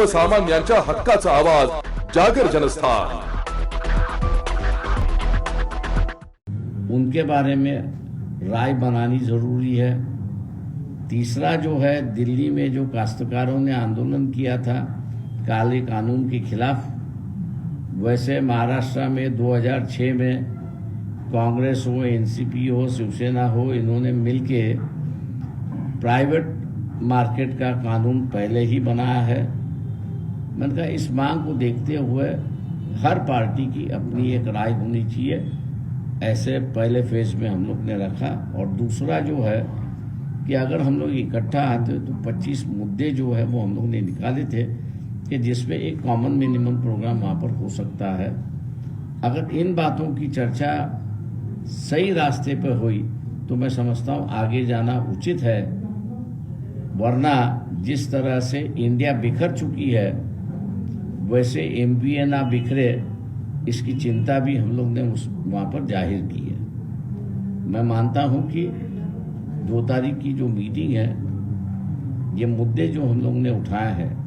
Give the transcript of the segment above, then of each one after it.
सर्वसामान्यांच्या हक्काचा आवाज़ जागर जनस्थान. उनके बारे में राय बनानी ज़रूरी है। तीसरा जो है, दिल्ली में जो काश्तकारों ने आंदोलन किया था, काले कानून के खिलाफ, वैसे महाराष्ट्र में 2006 में कांग्रेस हो, एनसीपी हो, शिवसेना हो, इन्होंने मिलके प्राइवेट मार्केट का कानून पहले ही बनाया है। मैंने कहा, इस मांग को देखते हुए हर पार्टी की अपनी एक राय होनी चाहिए। ऐसे पहले फ़ेज़ में हम लोग ने रखा। और दूसरा जो है कि अगर हम लोग इकट्ठा आते तो 25 मुद्दे जो है वो हम लोग ने निकाले थे कि जिसमें एक कॉमन मिनिमम प्रोग्राम वहाँ पर हो सकता है। अगर इन बातों की चर्चा सही रास्ते पर हुई तो मैं समझता हूँ आगे जाना उचित है। वरना जिस तरह से इंडिया बिखर चुकी है वैसे एम ना बिखरे, इसकी चिंता भी हम लोग ने उस वहाँ पर ज़ाहिर की है। मैं मानता हूँ कि दो तारीख की जो मीटिंग है, ये मुद्दे जो हम लोग ने उठाए हैं,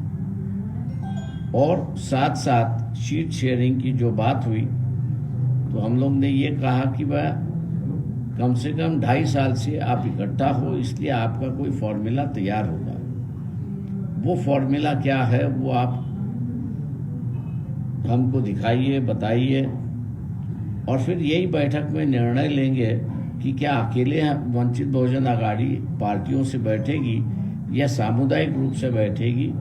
और साथ साथ शीट शेयरिंग की जो बात हुई तो हम लोग ने ये कहा कि वह कम से कम ढाई साल से आप इकट्ठा हो, इसलिए आपका कोई फॉर्मूला तैयार होगा। वो फॉर्मूला क्या है, वो आप हमको दिखाइए, बताइए। और फिर यही बैठक में निर्णय लेंगे कि क्या अकेले वंचित बहुजन आघाड़ी पार्टियों से बैठेगी या सामुदायिक रूप से बैठेगी?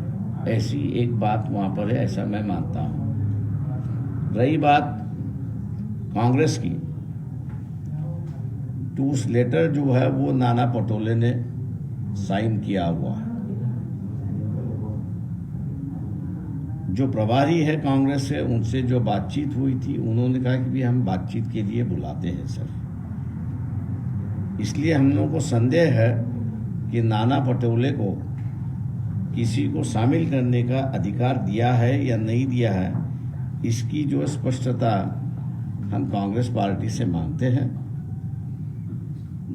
ऐसी एक बात वहाँ पर है, ऐसा मैं मानता हूँ। रही बात कांग्रेस की। उस लेटर जो है, वो नाना पटोले ने साइन किया हुआ है। जो प्रभारी है कांग्रेस से, उनसे जो बातचीत हुई थी, उन्होंने कहा कि भी हम बातचीत के लिए बुलाते हैं, सर। इसलिए हम लोगों को संदेह है कि नाना पटोले को किसी को शामिल करने का अधिकार दिया है या नहीं दिया है, इसकी जो स्पष्टता हम कांग्रेस पार्टी से मांगते हैं।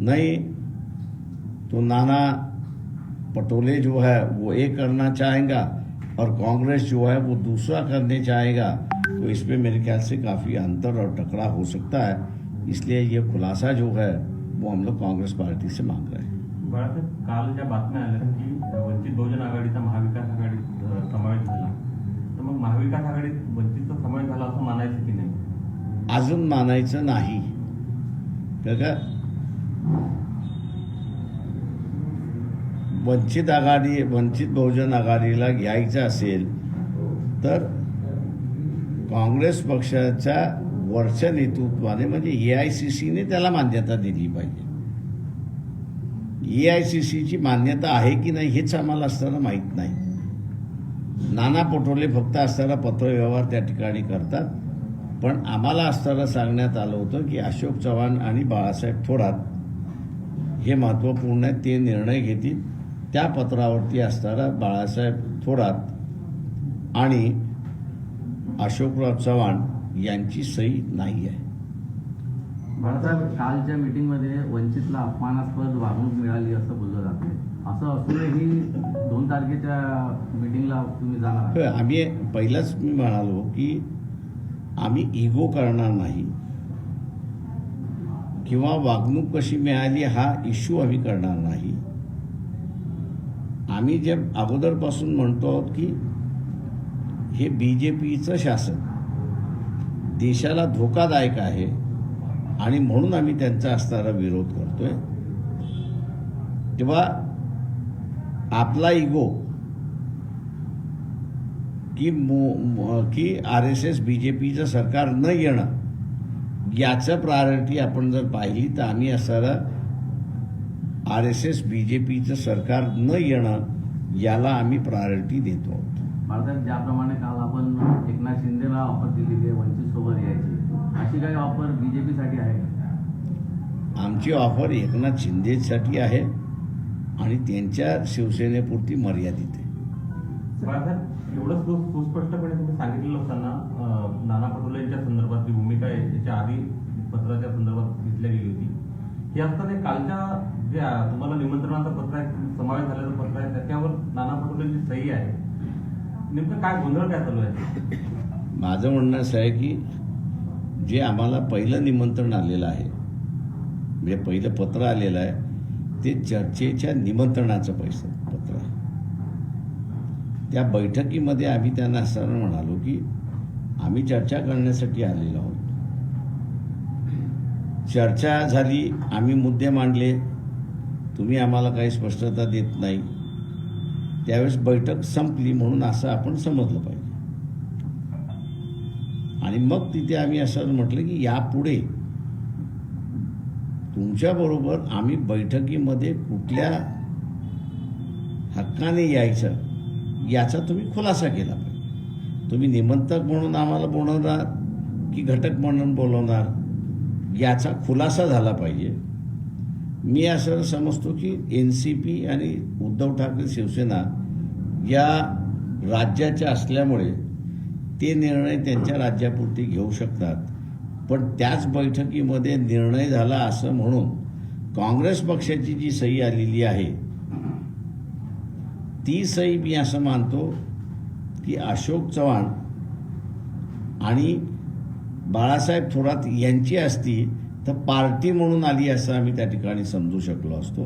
नहीं तो नाना पटोले जो है, वो एक करना चाहेगा और कांग्रेस जो है वो दूसरा करने चाहेगा तो इसमें मेरे ख्याल से काफ़ी अंतर और टकराव हो सकता है। इसलिए ये खुलासा जो है वो हम लोग कांग्रेस पार्टी से मांग रहे हैं। काल ज्या बातम्या आल्या की वंचित बहुजन आघाडीचा महाविकास आघाडीत अ, समावेश झाला। तर मग महाविकास आघाडीत वंचितचा समावेश झाला असं मानायचं की नाही? अजून मानायचं नाही. का का वंचित आघाडी वंचित बहुजन आघाडीला घ्यायचं असेल तर काँग्रेस पक्षाच्या वरच्या नेतृत्वाने म्हणजे ए आय सी सीने त्याला मान्यता दिली पाहिजे. ए आय सी सीची मान्यता आहे की नाही हेच आम्हाला असताना माहीत नाही. नाना पटोले फक्त असताना पत्रव्यवहार त्या ठिकाणी करतात. पण आम्हाला असताना सांगण्यात आलं होतं की अशोक चव्हाण आणि बाळासाहेब थोरात हे महत्त्वपूर्ण आहे ते निर्णय घेतील. त्या पत्रावरती असताना बाळासाहेब थोरात आणि अशोकराव चव्हाण यांची सही नाही आहे. बाळासाहेब कालच्या मीटिंगमध्ये वंचितला अपमानास्पद वागणूक मिळाली असं बोललं जाते असं असूनही दोन तारखेच्या मीटिंगला तुम्ही जाणार आम्ही पहिलाच मी म्हणालो की आम्ही इगो करणार नाही. किंवा वागणूक कशी मिळाली हा इश्यू आम्ही करणार नाही. आम्ही जे अगोदरपासून म्हणतो आहोत की हे बी जे पीचं शासन देशाला धोकादायक आहे आणि म्हणून आम्ही त्यांचा असणारा विरोध करतोय. तेव्हा आपला इगो की मो की R S S B J पीचं सरकार न येणं याचं प्रायोरिटी आपण जर पाहिली तर आम्ही असणारा R S S B J पीचं सरकार न येणं याला आम्ही प्रायोरिटी देतो आहोत. बाळासाहेब ज्याप्रमाणे काल आपण एकनाथ शिंदेला ऑफर दिलेली आहे वंचित सोबत यायची अशी काही ऑफर बीजेपीसाठी आहे का? आमची ऑफर एकनाथ शिंदेसाठी आहे आणि त्यांच्या शिवसेनेपुरती मर्यादित आहे. बाळासाहेब एवढं सु- सुस्पष्टपणे तुम्ही सांगितलेलं असताना नाना पटोले यांच्या संदर्भातली भूमिका आहे याच्या आधी पत्राच्या संदर्भात घेतली गेली होती. ही असताना कालच्या जे तुम्हाला निमंत्रणाचा पत्र आहे समावेश झालेलं पत्र आहे त्याच्यावर नाना पटोलेंची सही आहे. नेमकं काय गोंधळ काय चालू आहे? माझं म्हणणं असं आहे की जे आम्हाला पहिलं निमंत्रण आलेलं आहे म्हणजे पहिलं पत्र आलेलं आहे ते चर्चेच्या निमंत्रणाचं पैसे पत्र आहे. त्या बैठकीमध्ये आम्ही त्यांना असं म्हणालो की आम्ही चर्चा करण्यासाठी आलेलो आहोत. चर्चा झाली आम्ही मुद्दे मांडले तुम्ही आम्हाला काही स्पष्टता देत नाही. त्यावेळेस बैठक संपली म्हणून असं आपण समजलं पाहिजे. आणि मग तिथे आम्ही असं म्हटलं की यापुढे तुमच्याबरोबर आम्ही बैठकीमध्ये कुठल्या हक्काने यायचं याचा तुम्ही खुलासा केला पाहिजे. तुम्ही निमंत्रक म्हणून आम्हाला बोलवणार की घटक म्हणून बोलवणार याचा खुलासा झाला पाहिजे. मी असं समजतो की एन सी पी आणि उद्धव ठाकरे शिवसेना या राज्याच्या असल्यामुळे ते निर्णय त्यांच्या राज्यापुरती घेऊ शकतात. पण त्याच बैठकीमध्ये निर्णय झाला असं म्हणून काँग्रेस पक्षाची जी सही आलेली आहे ती सही मी असं मानतो की अशोक चव्हाण आणि बाळासाहेब थोरात यांची असती तर पार्टी म्हणून आली असं आम्ही त्या ठिकाणी समजू शकलो असतो.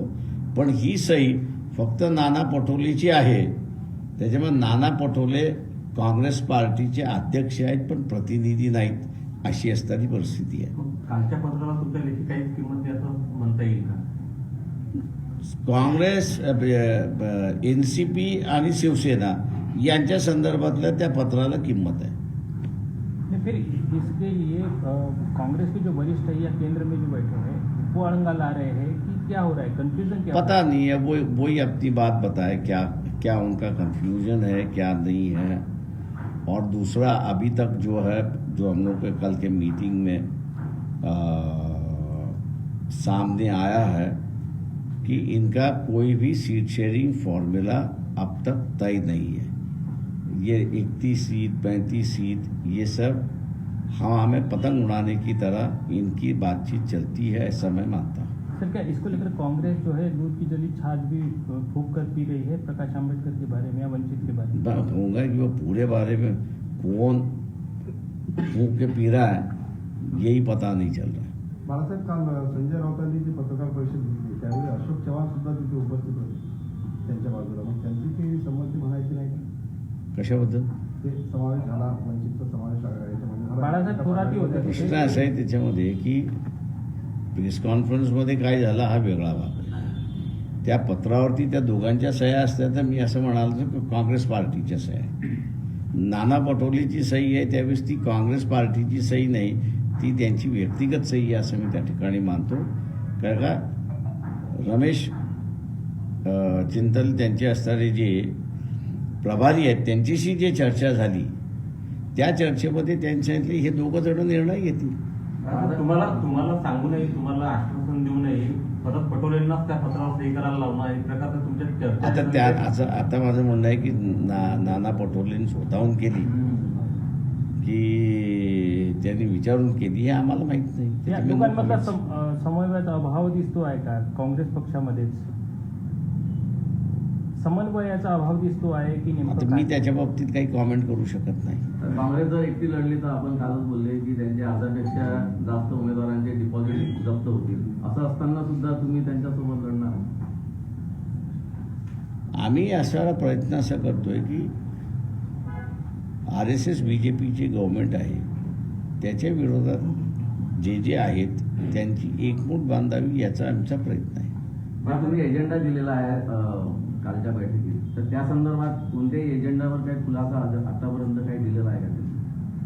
पण ही सही फक्त नाना पटोलेची आहे. त्याच्यामुळे नाना पटोले काँग्रेस पार्टीचे अध्यक्ष आहेत पण प्रतिनिधी नाहीत अशी असणारी परिस्थिती आहे. कालच्या पत्राला तुमच्या लेखी किंमत म्हणता येईल का? काँग्रेस एन सी पी आणि शिवसेना यांच्या संदर्भातल्या त्या पत्राला किंमत आहे. फिर इसके लिए कांग्रेस के जो वरिष्ठ है या केंद्र में जो बैठे हैं वो अड़ंगा ला रहे हैं कि क्या हो रहा है? कंफ्यूजन क्या पता नहीं है वो वही अपनी बात बताए क्या क्या उनका कंफ्यूजन है क्या नहीं है। और दूसरा अभी तक जो है जो हम लोग के कल के मीटिंग में आ, सामने आया है कि इनका कोई भी सीट शेयरिंग फॉर्मूला अब तक तय नहीं है। ये इकतीस सीट पैंतीस सीट ये सब हवा में पतंग उड़ाने की तरह इनकी बातचीत चलती है ऐसा मैं मानता हूँ। सर क्या इसको लेकर कांग्रेस जो है दूध की जली छाछ भी फूक कर पी रही है प्रकाश आंबेडकर के बारे में या वंचित के बारे में? मैं कहूँगा कि वो पूरे बारे में कौन फूक के पी रहा है यही पता नहीं चल रहा है। बाळासाहेब काल संजय राऊतांनी जी पत्रकार परिषद घेतली त्यावेळी अशोक चव्हाण सुद्धा तिथे उपस्थित होते त्यांच्या बाजूला. मग त्यांची ती संमती म्हणायची नाही का कशाबद्दल. प्रश्न असा आहे त्याच्यामध्ये की प्रेस कॉन्फरन्समध्ये काय झालं हा वेगळा भाग. त्या पत्रावरती त्या दोघांच्या सह्या असत्या तर मी असं म्हणाल तर काँग्रेस पार्टीच्या सह्या नाना पटोलेची सही आहे त्यावेळेस ती काँग्रेस पार्टीची सही नाही ती त्यांची व्यक्तिगत सही आहे असं मी त्या ठिकाणी मानतो कारण का रमेश चिंतल त्यांचे असणारे जे प्रभारी आहेत त्यांच्याशी जे चर्चा झाली त्या चर्चेमध्ये त्यांच्यातले हे दोघं जण निर्णय घेतील. तुम्हाला तुम्हाला सांगू नये तुम्हाला आश्वासन देऊ नये परत पटोलेंनाच त्या पत्रावर सही करायला लावणं एक प्रकारचं तुमच्या चर्चा आता त्या असं आता माझं म्हणणं आहे की ना नाना पटोलेंनी स्वतःहून केली. की त्यांनी विचारून केली हे आम्हाला माहीत नाही. समन्वयाचा अभाव दिसतो आहे का? काँग्रेस पक्षामध्येच. समन्वयाचा अभाव दिसतो आहे की आता नेमकं मी? त्याच्या बाबतीत काही कॉमेंट करू शकत नाही. तर काँग्रेस जर एकटी लढली तर आपण कालच बोलले की त्यांच्या अर्ध्यापेक्षा जास्त उमेदवारांचे डिपॉझिट जप्त होतील. असं असताना सुद्धा तुम्ही त्यांच्यासोबत लढणार आम्ही असा प्रयत्न असा करतोय की R S S B J पीचे गव्हर्नमेंट आहे. त्याच्या विरोधात जे जे आहेत त्यांची एकमूट बांधावी याचा आमचा प्रयत्न आहे. पण तुम्ही एजेंडा दिलेला आहे अं, कालच्या बैठकीत. तर त्या संदर्भात कोणत्याही एजेंडावर काही खुलासा आतापर्यंत काही दिलेला आहे का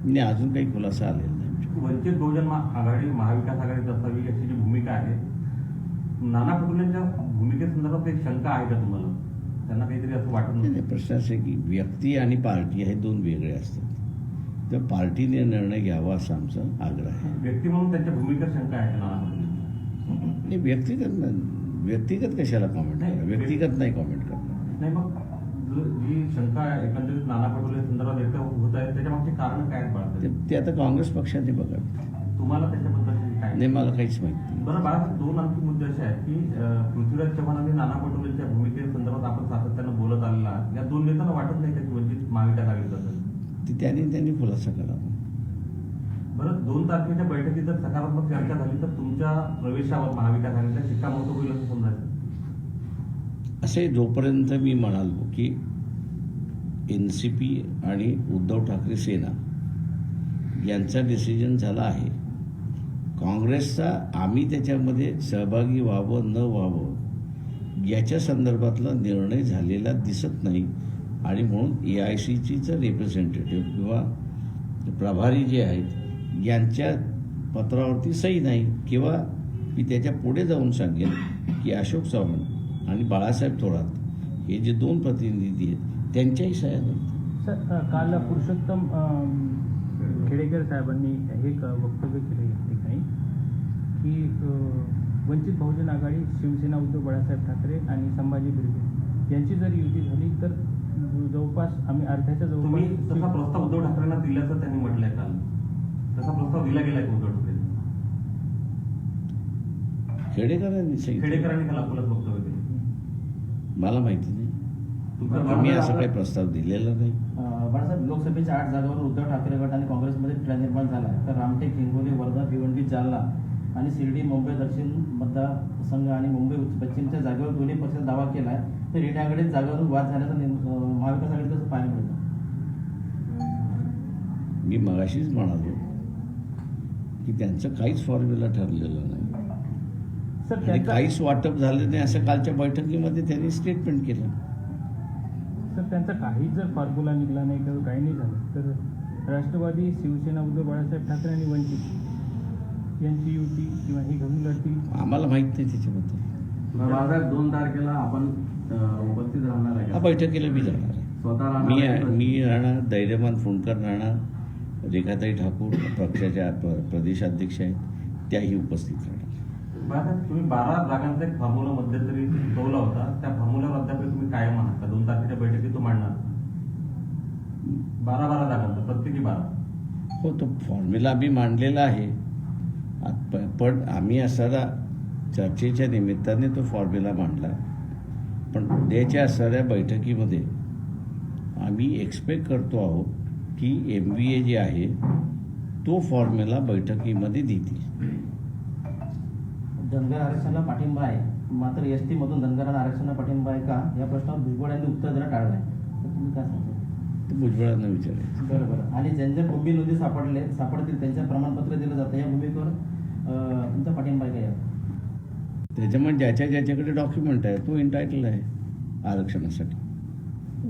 म्हणजे अजून काही खुलासा आलेला नाही. वंचित बहुजन महा- आघाडी महाविकास आघाडीत असावी अशी जी भूमिका आहे नाना पटोलेंच्या भूमिकेसंदर्भात एक शंका आहे का तुम्हाला? त्यांना काहीतरी असं वाटत नाही, नाही, प्रश्न असा आहे की व्यक्ती आणि पार्टी हे दोन वेगळे असतात. तर पार्टीने निर्णय घ्यावा असा आमचा आग्रह आहे. व्यक्ती म्हणून त्यांच्या भूमिकेत शंका आहे का नाना पटोले नाही व्यक्तिगत न- व्यक्तिगत कशाला कॉमेंट नाही, करा व्यक्तिगत नाही कॉमेंट करणार. नाही मग जो- शंका एकंदरीत नाना पटोले संदर्भात व्यक्त होत आहे त्याच्या मागची कारण काय ते ते आता काँग्रेस पक्षाने बघा तुम्हाला त्याच्याबद्दल काय नाही मला काहीच माहिती नाही. बरं बाळासाहेब दोन आणखी मुद्दे असे आहेत की पृथ्वीराज चव्हाण आणि नाना पटोलेंच्या भूमिकेसंदर्भात आपण सातत्यानं बोलत आलेला. या दोन नेत्यांना वाटत नाही का की वंचित महाविकास आघाडीबद्दल ती त्यांनी त्यांनी खुलासा करावा. बरं दोन तारखेच्या बैठकीत जर सकारात्मक चर्चा झाली तर तुमच्या प्रवेशावर महाविकास आघाडीचा शिक्कामोर्तब होईल असं समजायचं असे जोपर्यंत मी म्हणालो की एन सी पी आणि उद्धव ठाकरे सेना यांचा डिसिजन झाला आहे काँग्रेसचा आम्ही त्याच्यामध्ये सहभागी व्हावं न व्हावं याच्या संदर्भातला निर्णय झालेला दिसत नाही. आणि म्हणून ए आय सीचीचं रिप्रेझेंटेटिव्ह किंवा प्रभारी जे आहेत यांच्या पत्रावरती सही नाही किंवा मी त्याच्या पुढे जाऊन सांगेन की अशोक चव्हाण आणि बाळासाहेब थोरात हे जे दोन प्रतिनिधी आहेत त्यांच्याही सह्या नाहीत. सर काल पुरुषोत्तम खेडेकर साहेबांनी हे एक वक्तव्य केलं या ठिकाणी की वंचित बहुजन आघाडी शिवसेना उद्धव बाळासाहेब ठाकरे आणि संभाजी ब्रिगेड यांची जर युती झाली तर जवळपास आम्ही अर्ध्याच्या तुम्ही तसा जवळपास प्रस्ताव उद्धव ठाकरेंना दिल्याचं त्यांनी म्हटलंय काल तसा प्रस्ताव दिला गेलाय उद्धव ठाकरे खेडेकरांनी खेडेकरांनी काल अकोल्यात वक्तव्य केलं मला माहिती नाही. तुमचं मी असा काही प्रस्ताव दिलेला नाही. बाळासाहेब लोकसभेच्या आठ जागावर उद्धव ठाकरे गट आणि काँग्रेसमध्ये तिढा निर्माण झाला आहे. तर रामटेक हिंगोली वर्धा भिवंडी जालना आणि शिर्डी मुंबई दक्षिण मतदारसंघ आणि मुंबई पश्चिमच्या जागेवर दोन्ही पक्षांनी दावा केला आहे तर रेड्याकडे जागेवरून वाद झाल्याचा महाविकास आघाडी कसं पाहायला मिळतं. मी मगाशीच म्हणालो की त्यांचं काहीच फॉर्म्युला ठरलेलं नाही सर आणि त्यांचा काहीच वाटप झालं नाही असं कालच्या बैठकीमध्ये त्यांनी स्टेटमेंट केलं सर त्यांचा काहीच जर फॉर्म्युला निघाला नाही किंवा काही नाही झालं तर राष्ट्रवादी शिवसेना उद्धव बाळासाहेब ठाकरे आणि वंचित यांची युती किंवा हे घेऊन लढतील आम्हाला माहीत नाही त्याच्याबद्दल दोन तारखेला आपण उपस्थित राहणार आहे का? बैठकीला मी जाणार आहे. स्वतः मी? मी राहणार धैर्यमान फुंडकर राहणार रेखाताई ठाकूर पक्षाच्या प्रदेशाध्यक्ष आहेत त्याही उपस्थित राहणार. तुम्ही बारा जागांचा एक फॉर्म्युला मध्यंतरी सुचवला होता. त्या फॉर्म्युल्यावर अद्याप तुम्ही कायम आहात का दोन तारखेच्या बैठकीत तो मांडणार? बारा बारा जागांचा प्रत्येकी बारा. हो तो फॉर्म्युला आम्ही मांडलेला आहे. पण आम्ही असणारा चर्चेच्या निमित्ताने तो फॉर्म्युला मांडला. पण उद्याच्या असणाऱ्या बैठकीमध्ये आम्ही एक्सपेक्ट करतो आहोत की एम बी ए जे आहे तो फॉर्म्युला बैठकीमध्ये देतील. धनगर आरक्षणाला पाठिंबा आहे. मात्र एस टी मधून धनगरांना आरक्षणाला पाठिंबा आहे का? या प्रश्नावर भुजबळ यांनी उत्तर देणं टाळलं आहे तर तुम्ही काय सांगता? ते भुजबळांना विचारायचं. बरं बरं. आणि ज्यांच्या भूमी नोंदी सापडले सापडतील त्यांच्या प्रमाणपत्र दिलं जातं या भूमिकेवर. अं, तुमचा पाठिंबा आहे का? त्याच्यामुळे ज्याच्या ज्याच्याकडे डॉक्युमेंट आहे तो इंटायटल आहे आरक्षणासाठी.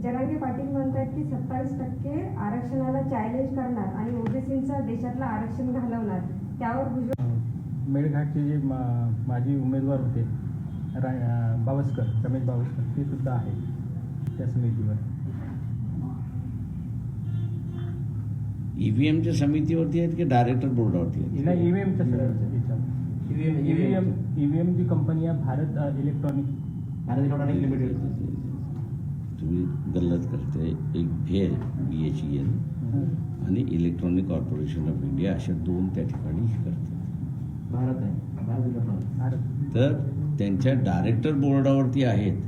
जरांगे पाटील म्हणतात की सत्तावीस टक्के आरक्षणाला चॅलेंज करणार आणि ओबीसीचं देशातलं आरक्षण घालवणार. त्यावर भुजबळ मेळघाटचे जे मा माजी उमेदवार होते रा बावस्कर रमेश बावस्कर ते सुद्धा आहे त्या समितीवर. ईव्हीएमच्या समितीवरती आहेत की डायरेक्टर बोर्डावरती नाही ईव्हीएमच्या EVM ईव्हीएम ईव्हीएम जी कंपनी आहे Bharat electronic Bharat electronic limited तुम्ही गल्लत करते एक BEL B H E L आणि इलेक्ट्रॉनिक कॉर्पोरेशन ऑफ इंडिया अशा दोन त्या ठिकाणी हे करतात. भारत आहे. भारत इलेक्ट्रॉनिक भारत. तर त्यांच्या डायरेक्टर बोर्डावरती आहेत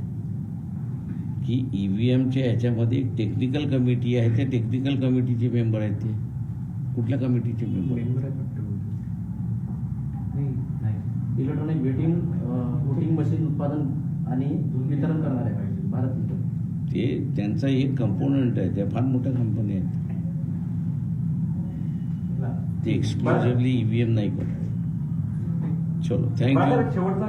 की ई व्ही एमच्या ह्याच्यामध्ये एक टेक्निकल कमिटी आहे. त्या टेक्निकल कमिटीचे मेंबर आहेत ते. कुठल्या कमिटीचे मेंबर नाही इलेक्ट्रॉनिक वेटिंग वोटिंग मशीन उत्पादन आणि वितरण करणार. आहे ते त्यांचा एक कंपोनंट आहे त्या फार मोठ्या कंपन्या आहेत. ते एक्सक्लुझिव्हली ई व्ही एम नाही करत. चलो थँक्यू शेवटचा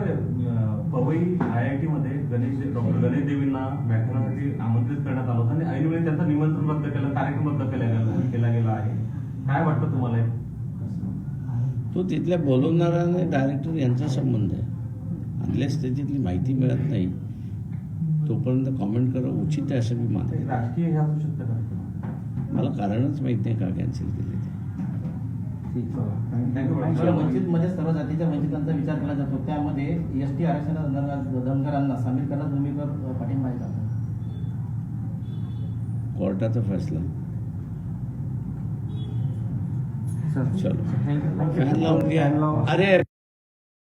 पवई आय आय टी मध्ये गणेश डॉक्टर गणेश देवींना व्याख्यानासाठी आमंत्रित करण्यात आलं होतं आणि ऐनवेळी त्यांचं निमंत्रण रद्द केलं कार्यक्रम रद्द केला गेला केला गेला आहे. काय वाटतं तुम्हाला? तो तिथल्या बोलवणारा आणि डायरेक्टर यांचा संबंध आहे. अनलेस त्याच्यातली माहिती मिळत नाही. तोपर्यंत कॉमेंट करणं उचित आहे असं मी मानतो. राजकीय असू शकतं का मला कारणच माहीत नाही का कॅन्सल केले ते. वंचितमध्ये सर्व जातीच्या वंचितांचा विचार केला जातो. त्यामध्ये एस टी आरक्षणात धनगरांना सामील करण्याच्या भूमिकेवर पाठिंबा आहे का कोर्टाचा फैसला. चलो. अरे